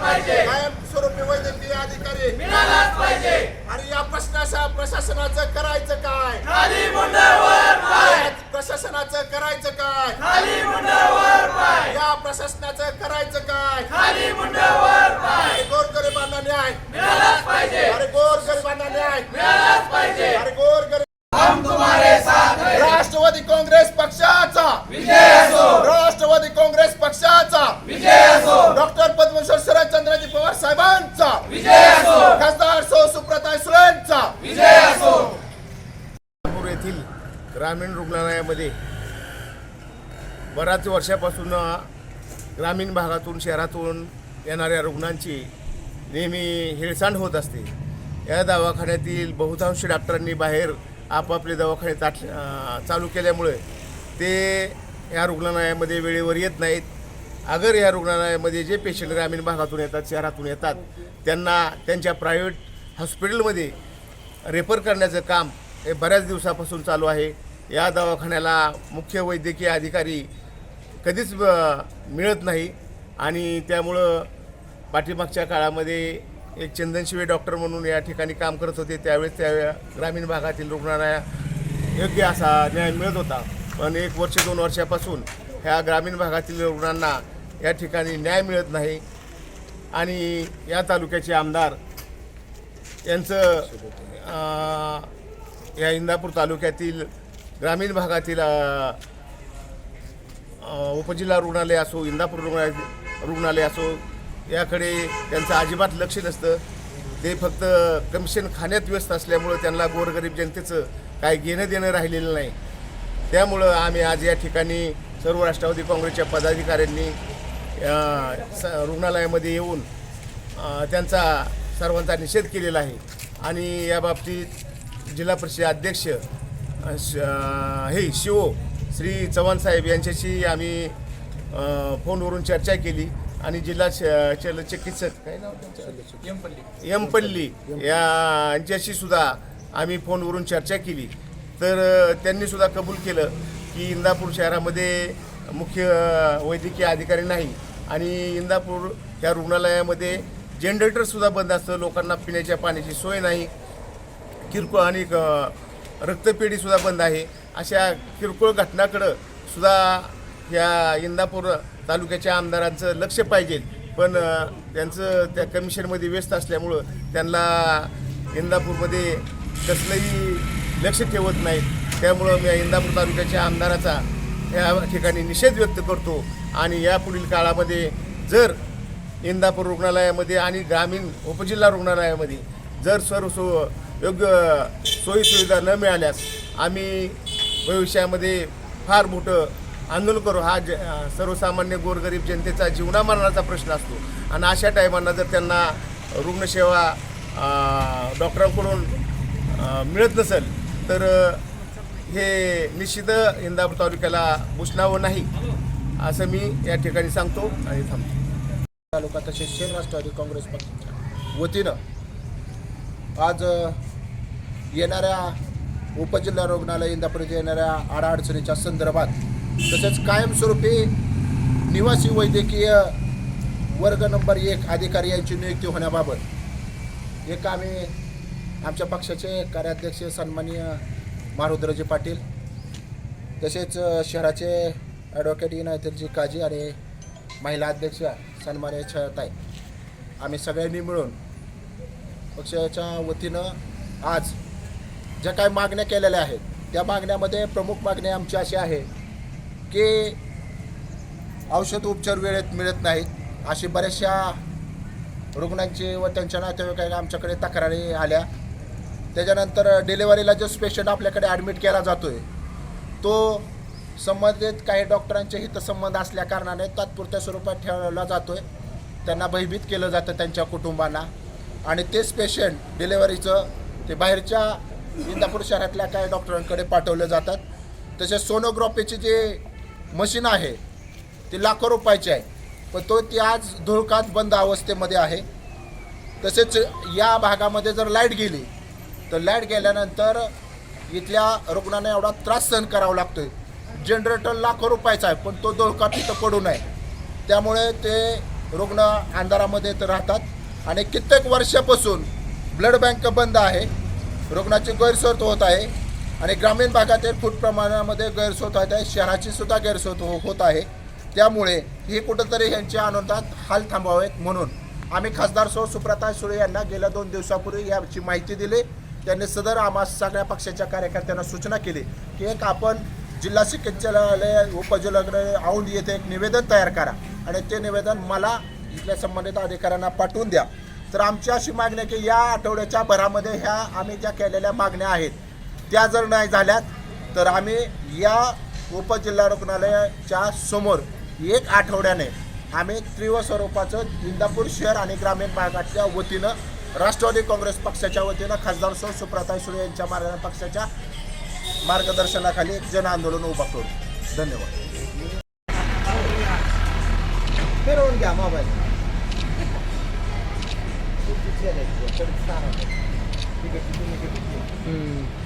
कायमस्वरूपी वैद्यकीय अधिकारी. आणि या प्रश्नाचा प्रशासनाचं करायचं काय? या प्रशासनाचं करायचं काय? या प्रशासनाचं करायचं काय? अरे गोरगरिबांना न्याय. अरे गोरगरिबांना न्याय. अरे गोरगरीब राष्ट्रवादी काँग्रेस पक्षाचा. राष्ट्रवादी काँग्रेस पक्षाचा. डॉक्टर पद्मश्वर शरदचंद्रजी पवार साहेबांचा खासदार सौ सुप्रताय सुळेंचा नागपूर येथील ग्रामीण रुग्णालयामध्ये बऱ्याच वर्षापासून ग्रामीण भागातून शहरातून येणाऱ्या रुग्णांची नेहमी हेळसांड होत असते. या दवाखान्यातील बहुतांश डॉक्टरांनी बाहेर आपापले दवाखाने ताट चालू केल्यामुळे ते या रुग्णालयामध्ये वेळेवर येत नाहीत. अगर या रुग्णालयामध्ये जे पेशंट ग्रामीण भागातून येतात शहरातून येतात त्यांना त्यांच्या प्रायव्हेट हॉस्पिटलमध्ये रेफर करण्याचं काम हे बऱ्याच दिवसापासून चालू आहे. या दवाखान्याला मुख्य वैद्यकीय अधिकारी कधीच मिळत नाही. आणि त्यामुळं पाठीमागच्या काळामध्ये एक चंदनशिवे डॉक्टर म्हणून या ठिकाणी काम करत होते. त्यावेळेस त्या ग्रामीण भागातील रुग्णांना योग्य असा न्याय मिळत होता. पण एक वर्ष दोन वर्षापासून ह्या ग्रामीण भागातील रुग्णांना या ठिकाणी न्याय मिळत नाही. आणि या तालुक्याचे आमदार यांचं या इंदापूर तालुक्यातील ग्रामीण भागातील उपजिल्हा रुग्णालय असो इंदापूर रुग्णालय रुग्णालय असो याकडे त्यांचं अजिबात लक्ष नसतं. ते फक्त कमिशन खाण्यात व्यस्त असल्यामुळं त्यांना गोरगरीब जनतेचं काय घेणं देणं राहिलेलं नाही. त्यामुळं आम्ही आज या ठिकाणी सर्व राष्ट्रवादी काँग्रेसच्या पदाधिकाऱ्यांनी स रुग्णालयामध्ये येऊन त्यांचा सर्वांचा निषेध केलेला आहे. आणि या बाबतीत जिल्हा परिषद अध्यक्ष श- हे शिओ श्री चव्हाण साहेब यांच्याशी आम्ही फोनवरून चर्चा केली आणि जिल्हा शल्य चिकित्सक काय नाव यमपल्ली. या यांच्याशी सुद्धा आम्ही फोनवरून चर्चा केली. तर त्यांनी सुद्धा कबूल केलं की इंदापूर शहरामध्ये मुख्य वैद्यकीय अधिकारी नाही आणि इंदापूर या रुग्णालयामध्ये जनरेटरसुद्धा बंद असतं लोकांना पिण्याच्या पाण्याची सोय नाही किरकोळ आणि रक्तपेढीसुद्धा बंद आहे. अशा किरकोळ घटनाकडं सुद्धा या इंदापूर तालुक्याच्या आमदारांचं लक्ष पाहिजे. पण त्यांचं त्या कमिशनमध्ये व्यस्त असल्यामुळं त्यांना इंदापूरमध्ये कसलंही लक्ष ठेवत नाहीत त्यामुळं मी या इंदापूर तालुक्याच्या आमदाराचा या ठिकाणी निषेध व्यक्त करतो. आणि यापुढील काळामध्ये जर इंदापूर रुग्णालयामध्ये आणि ग्रामीण उपजिल्हा रुग्णालयामध्ये जर सर्व सो योग्य सोयीसुविधा न मिळाल्यास आम्ही भविष्यामध्ये फार मोठं आंदोलन करू. हा ज सर्वसामान्य गोरगरीब जनतेचा जीवनामरणाचा प्रश्न असतो. आणि अशा टायमांना जर त्यांना रुग्णसेवा डॉक्टरांकडून मिळत नसेल तर हे निश्चित इंदापूर तालुक्याला भूषणावं नाही असं मी या ठिकाणी सांगतो आणि थांबतो. तालुका तसेच शहर राष्ट्रवादी काँग्रेस पक्षाच्या वतीनं आज येणाऱ्या उपजिल्हा रुग्णालय इंदापूर येणाऱ्या आडाअडचणीच्या संदर्भात तसेच कायमस्वरूपी निवासी वैद्यकीय वर्ग नंबर एक अधिकारी यांची नियुक्ती होण्याबाबत एक आम्ही आमच्या पक्षाचे कार्याध्यक्ष सन्माननीय मारुद्रजी पाटील तसेच शहराचे ॲडव्होकेट इनायतजी काजी आणि महिला अध्यक्ष सन्मान्य छायाताई आम्ही सगळ्यांनी मिळून पक्षाच्या वतीनं आज ज्या काय मागण्या केलेल्या आहेत त्या मागण्यामध्ये प्रमुख मागणी आमची अशी आहे की औषध उपचार वेळेत मिळत नाहीत अशी बऱ्याचशा रुग्णांची व त्यांच्या नातेवाईकांना आमच्याकडे तक्रारी आल्या. त्याच्यानंतर डिलेवरीला जो पेशंट आपल्याकडे ॲडमिट केला जातो आहे तो संबंधित काही डॉक्टरांचे हितसंबंध असल्या कारणाने तात्पुरत्या स्वरूपात ठेवला जातो आहे त्यांना भयभीत केलं जातं त्यांच्या कुटुंबांना. आणि तेच पेशंट डिलेवरीचं ते बाहेरच्या इंदापूर शहरातल्या काही डॉक्टरांकडे पाठवले जातात. तसेच सोनोग्राफीची जे मशीन आहे ती लाखो रुपयाची आहे. पण तो ती आज धुळकात बंद अवस्थेमध्ये आहे. तसेच या भागामध्ये जर लाइट गेली तर लाइट गेल्यानंतर इथल्या रुग्णांना एवढा त्रास सहन करावा लागतोय. जनरेटर लाखो रुपयाचा आहे पण तो धुळकात तिथं पडू नये. त्यामुळे ते रुग्ण अंधारामध्ये तर राहतात. आणि कित्येक वर्षापासून ब्लड बँक बंद आहे. रुग्णाची गैरसोय होत आहे आणि ग्रामीण भागातील खूप प्रमाणामध्ये गैरसोय होत आहे शहराची सुद्धा गैरसोय हो- होत आहे. त्यामुळे हे कुठंतरी यांच्या आनंदात हाल थांबवावेत म्हणून आम्ही खासदार सौ सुप्रता सुळे यांना गेल्या दोन दिवसापूर्वी याची माहिती दिली. त्यांनी सदर आम्हा सगळ्या पक्षाच्या कार्यकर्त्यांना सूचना केली की एक आपण जिल्हा चिकित्सालय उपजिल्हाकडे औंध येथे एक निवेदन तयार करा आणि ते निवेदन मला इथल्या संबंधित अधिकाऱ्यांना पाठवून द्या. तर आमची अशी मागणी आहे की या आठवड्याच्या भरामध्ये ह्या आम्ही ज्या केलेल्या मागण्या आहेत त्या जर नाही झाल्यात तर आम्ही या उपजिल्हा रुग्णालयाच्या समोर एक आठवड्याने आम्ही तीव्र स्वरूपाचं इंदापूर शहर आणि ग्रामीण भागाच्या वतीनं राष्ट्रवादी काँग्रेस पक्षाच्या वतीनं खासदार सौ सुप्रता सुळे यांच्या मार्ग पक्षाच्या मार्गदर्शनाखाली एक जन आंदोलन उभा करू. धन्यवाद. फिरवून घ्या मोबाईल. 就就建了一个，这，是用那个立体。嗯。